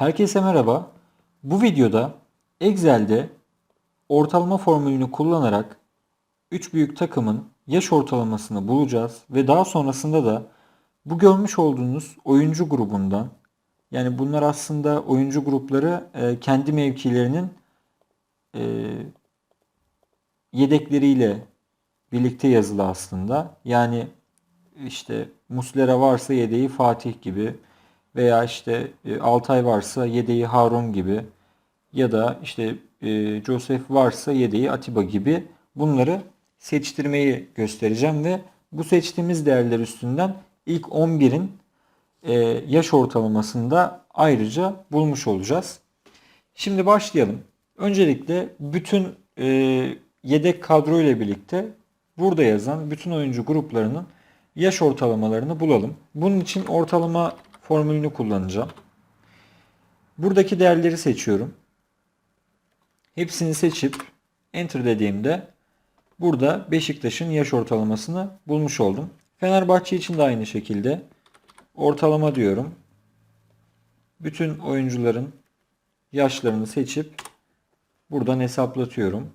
Herkese merhaba. Bu videoda Excel'de ortalama formülünü kullanarak 3 büyük takımın yaş ortalamasını bulacağız ve daha sonrasında da bu görmüş olduğunuz oyuncu grubundan yani bunlar aslında oyuncu grupları e, kendi mevkilerinin e, yedekleriyle birlikte yazılı aslında. Yani işte Muslera varsa yedeği Fatih gibi veya işte e, Altay varsa yedeği Harun gibi ya da işte e, Joseph varsa yedeği Atiba gibi bunları seçtirmeyi göstereceğim ve bu seçtiğimiz değerler üstünden ilk 11'in e, yaş ortalamasını da ayrıca bulmuş olacağız. Şimdi başlayalım. Öncelikle bütün e, yedek kadro ile birlikte burada yazan bütün oyuncu gruplarının yaş ortalamalarını bulalım. Bunun için ortalama formülünü kullanacağım. Buradaki değerleri seçiyorum. Hepsini seçip enter dediğimde burada Beşiktaş'ın yaş ortalamasını bulmuş oldum. Fenerbahçe için de aynı şekilde ortalama diyorum. Bütün oyuncuların yaşlarını seçip buradan hesaplatıyorum.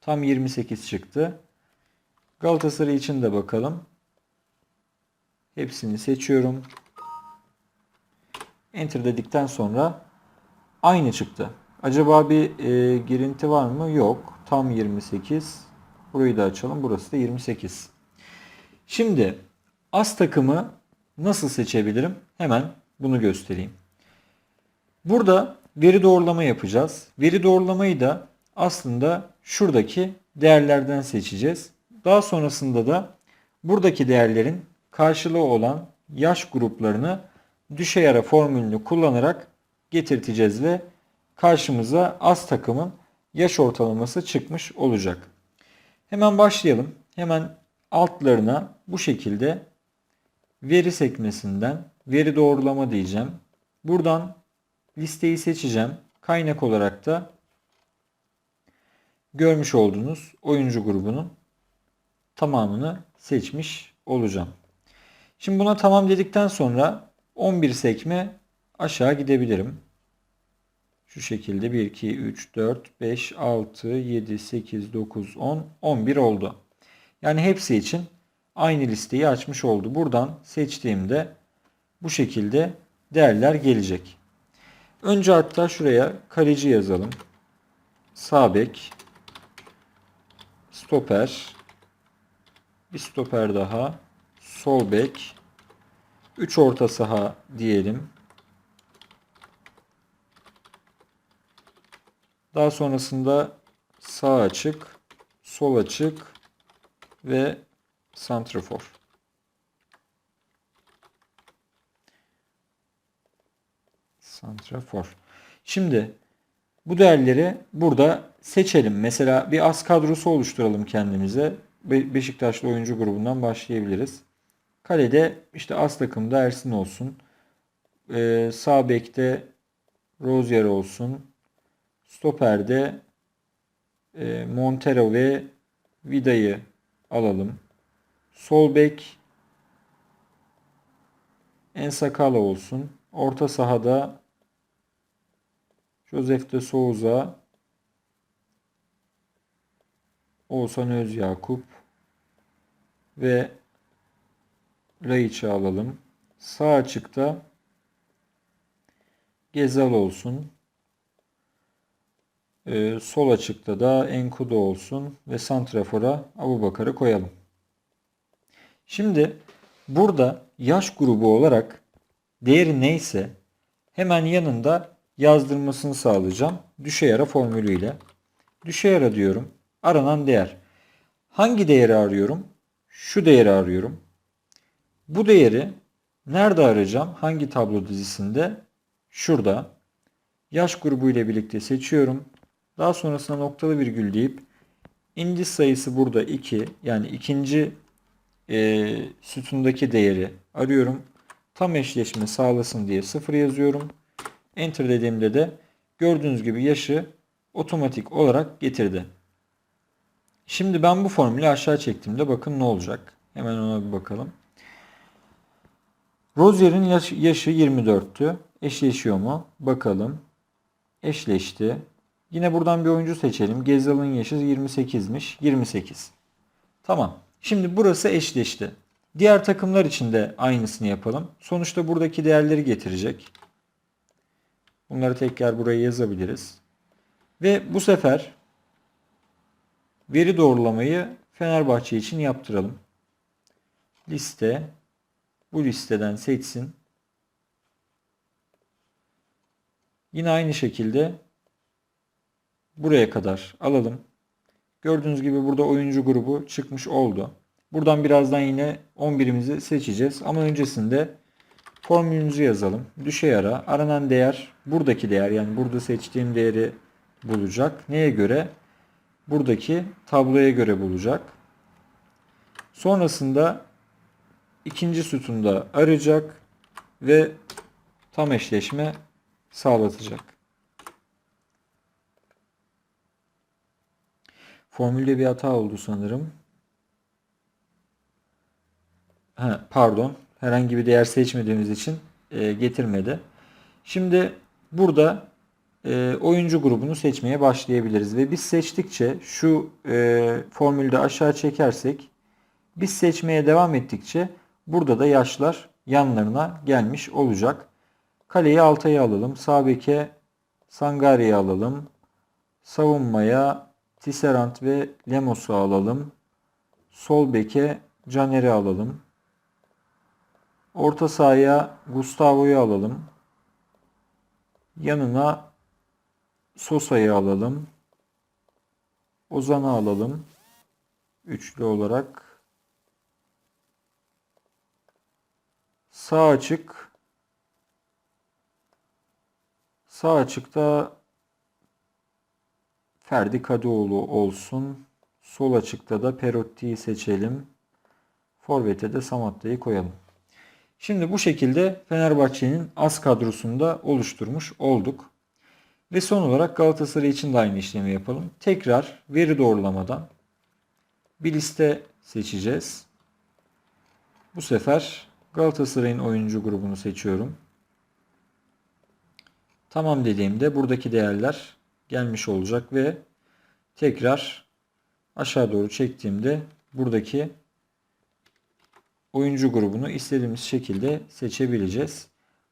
Tam 28 çıktı. Galatasaray için de bakalım. Hepsini seçiyorum. Enter dedikten sonra aynı çıktı. Acaba bir e, girinti var mı? Yok. Tam 28. Burayı da açalım. Burası da 28. Şimdi az takımı nasıl seçebilirim? Hemen bunu göstereyim. Burada veri doğrulama yapacağız. Veri doğrulamayı da aslında şuradaki değerlerden seçeceğiz. Daha sonrasında da buradaki değerlerin karşılığı olan yaş gruplarını düşey ara formülünü kullanarak getirteceğiz ve karşımıza az takımın yaş ortalaması çıkmış olacak. Hemen başlayalım. Hemen altlarına bu şekilde veri sekmesinden veri doğrulama diyeceğim. Buradan listeyi seçeceğim. Kaynak olarak da görmüş olduğunuz oyuncu grubunun tamamını seçmiş olacağım. Şimdi buna tamam dedikten sonra 11 sekme aşağı gidebilirim. Şu şekilde 1, 2, 3, 4, 5, 6, 7, 8, 9, 10, 11 oldu. Yani hepsi için aynı listeyi açmış oldu. Buradan seçtiğimde bu şekilde değerler gelecek. Önce hatta şuraya kaleci yazalım. Sağ bek, stoper, bir stoper daha, sol bek, 3 orta saha diyelim. Daha sonrasında sağ açık, sol açık ve santrafor. Santrafor. Şimdi bu değerleri burada seçelim. Mesela bir az kadrosu oluşturalım kendimize. Be- Beşiktaşlı oyuncu grubundan başlayabiliriz. Kalede işte az takımda Ersin olsun. Ee, sağ bekte Rozier olsun. Stoper'de e, Montero ve Vida'yı alalım. Sol bek Ensakala olsun. Orta sahada Josef de Souza, Oğuzhan Özyakup ve Laiç'i alalım. Sağ açıkta Gezal olsun. Ee, sol açıkta da Enkudu olsun ve Santrafor'a Abubakar'ı koyalım. Şimdi burada yaş grubu olarak değeri neyse hemen yanında yazdırmasını sağlayacağım. Düşey ara formülüyle. Düşey ara diyorum. Aranan değer. Hangi değeri arıyorum? Şu değeri arıyorum. Bu değeri nerede arayacağım? Hangi tablo dizisinde? Şurada. Yaş grubu ile birlikte seçiyorum. Daha sonrasında noktalı virgül deyip indiz sayısı burada 2 yani ikinci e, sütundaki değeri arıyorum. Tam eşleşme sağlasın diye 0 yazıyorum. Enter dediğimde de gördüğünüz gibi yaşı otomatik olarak getirdi. Şimdi ben bu formülü aşağı çektiğimde bakın ne olacak. Hemen ona bir bakalım. Rozier'in yaş- yaşı 24'tü. Eşleşiyor mu? Bakalım. Eşleşti. Yine buradan bir oyuncu seçelim. Gezal'ın yaşı 28'miş. 28. Tamam. Şimdi burası eşleşti. Diğer takımlar için de aynısını yapalım. Sonuçta buradaki değerleri getirecek. Bunları tekrar buraya yazabiliriz. Ve bu sefer veri doğrulamayı Fenerbahçe için yaptıralım. Liste bu listeden seçsin. Yine aynı şekilde buraya kadar alalım. Gördüğünüz gibi burada oyuncu grubu çıkmış oldu. Buradan birazdan yine 11'imizi seçeceğiz. Ama öncesinde formülümüzü yazalım. Düşey ara. Aranan değer buradaki değer yani burada seçtiğim değeri bulacak. Neye göre? Buradaki tabloya göre bulacak. Sonrasında ikinci sütunda arayacak ve tam eşleşme sağlatacak. Formülde bir hata oldu sanırım. Ha, pardon. Herhangi bir değer seçmediğimiz için e, getirmedi. Şimdi burada e, oyuncu grubunu seçmeye başlayabiliriz. Ve biz seçtikçe şu e, formülde aşağı çekersek biz seçmeye devam ettikçe burada da yaşlar yanlarına gelmiş olacak. Kaleyi Altay'ı alalım. Sağ beke Sangari'yi alalım. Savunmaya Tisserand ve Lemos'u alalım. Sol beke Caner'i alalım. Orta sahaya Gustavo'yu alalım. Yanına Sosa'yı alalım. Ozan'ı alalım. Üçlü olarak. Sağ açık. Sağ açıkta Ferdi Kadıoğlu olsun. Sol açıkta da Perotti'yi seçelim. Forvet'e de Samatta'yı koyalım. Şimdi bu şekilde Fenerbahçe'nin az kadrosunda oluşturmuş olduk. Ve son olarak Galatasaray için de aynı işlemi yapalım. Tekrar veri doğrulamadan bir liste seçeceğiz. Bu sefer Galatasaray'ın oyuncu grubunu seçiyorum. Tamam dediğimde buradaki değerler gelmiş olacak ve tekrar aşağı doğru çektiğimde buradaki oyuncu grubunu istediğimiz şekilde seçebileceğiz.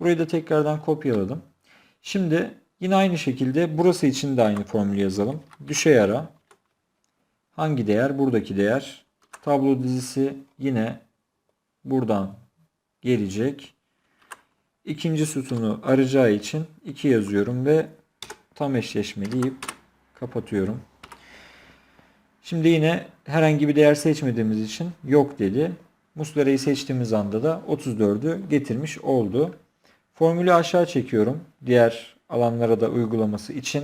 Burayı da tekrardan kopyaladım. Şimdi yine aynı şekilde burası için de aynı formülü yazalım. Düşey ara. Hangi değer? Buradaki değer. Tablo dizisi yine buradan gelecek. İkinci sütunu arayacağı için 2 yazıyorum ve tam eşleşme deyip kapatıyorum. Şimdi yine herhangi bir değer seçmediğimiz için yok dedi. Muslera'yı seçtiğimiz anda da 34'ü getirmiş oldu. Formülü aşağı çekiyorum. Diğer alanlara da uygulaması için.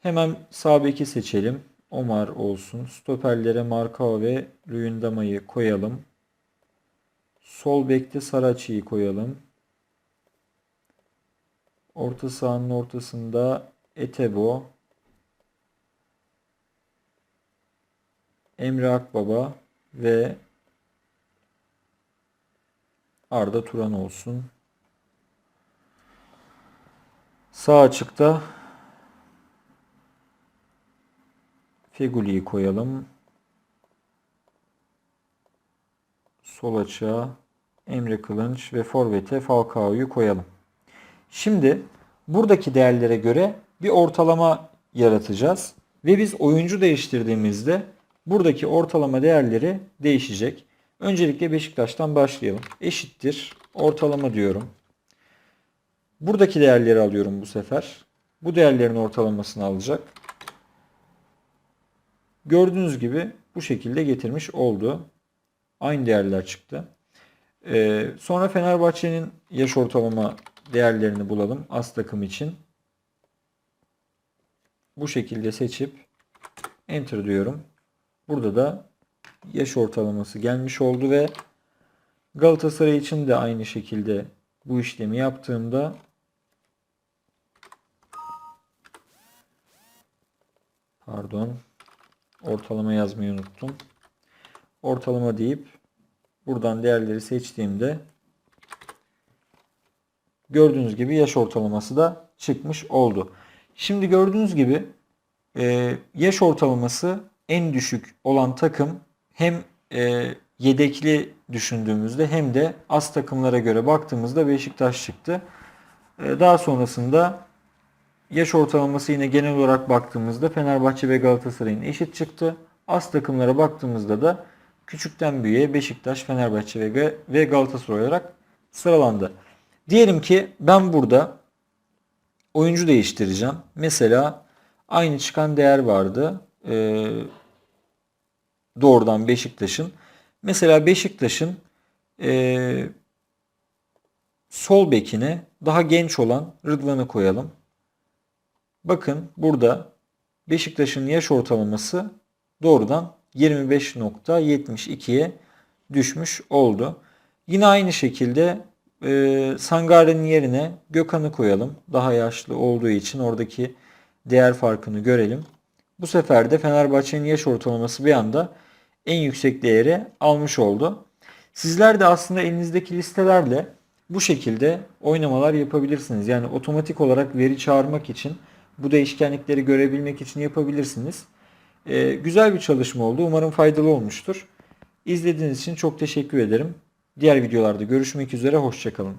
Hemen sağ beki seçelim. Omar olsun. Stoperlere Markao ve Luyendama'yı koyalım. Sol bekte Saraçi'yi koyalım. Orta sahanın ortasında Etebo, Emre Akbaba ve Arda Turan olsun. Sağ açıkta Feguli'yi koyalım. Sol açığa Emre Kılınç ve Forvet'e Falcao'yu koyalım. Şimdi buradaki değerlere göre bir ortalama yaratacağız. Ve biz oyuncu değiştirdiğimizde buradaki ortalama değerleri değişecek. Öncelikle Beşiktaş'tan başlayalım. Eşittir ortalama diyorum. Buradaki değerleri alıyorum bu sefer. Bu değerlerin ortalamasını alacak. Gördüğünüz gibi bu şekilde getirmiş oldu. Aynı değerler çıktı. Ee, sonra Fenerbahçe'nin yaş ortalama değerlerini bulalım az takım için. Bu şekilde seçip enter diyorum. Burada da yaş ortalaması gelmiş oldu ve Galatasaray için de aynı şekilde bu işlemi yaptığımda pardon ortalama yazmayı unuttum. Ortalama deyip buradan değerleri seçtiğimde gördüğünüz gibi yaş ortalaması da çıkmış oldu. Şimdi gördüğünüz gibi e, yaş ortalaması en düşük olan takım hem e, yedekli düşündüğümüzde hem de az takımlara göre baktığımızda Beşiktaş çıktı. E, daha sonrasında yaş ortalaması yine genel olarak baktığımızda Fenerbahçe ve Galatasaray'ın eşit çıktı. Az takımlara baktığımızda da küçükten büyüğe Beşiktaş, Fenerbahçe ve ve Galatasaray olarak sıralandı. Diyelim ki ben burada oyuncu değiştireceğim. Mesela aynı çıkan değer vardı. Ee, doğrudan Beşiktaş'ın. Mesela Beşiktaş'ın ee, sol bekine daha genç olan Rıdvan'ı koyalım. Bakın burada Beşiktaş'ın yaş ortalaması doğrudan 25.72'ye düşmüş oldu. Yine aynı şekilde e, Sangare'nin yerine Gökhan'ı koyalım. Daha yaşlı olduğu için oradaki değer farkını görelim. Bu sefer de Fenerbahçe'nin yaş ortalaması bir anda en yüksek değeri almış oldu. Sizler de aslında elinizdeki listelerle bu şekilde oynamalar yapabilirsiniz. Yani otomatik olarak veri çağırmak için bu değişkenlikleri görebilmek için yapabilirsiniz. Ee, güzel bir çalışma oldu. Umarım faydalı olmuştur. İzlediğiniz için çok teşekkür ederim. Diğer videolarda görüşmek üzere. Hoşçakalın.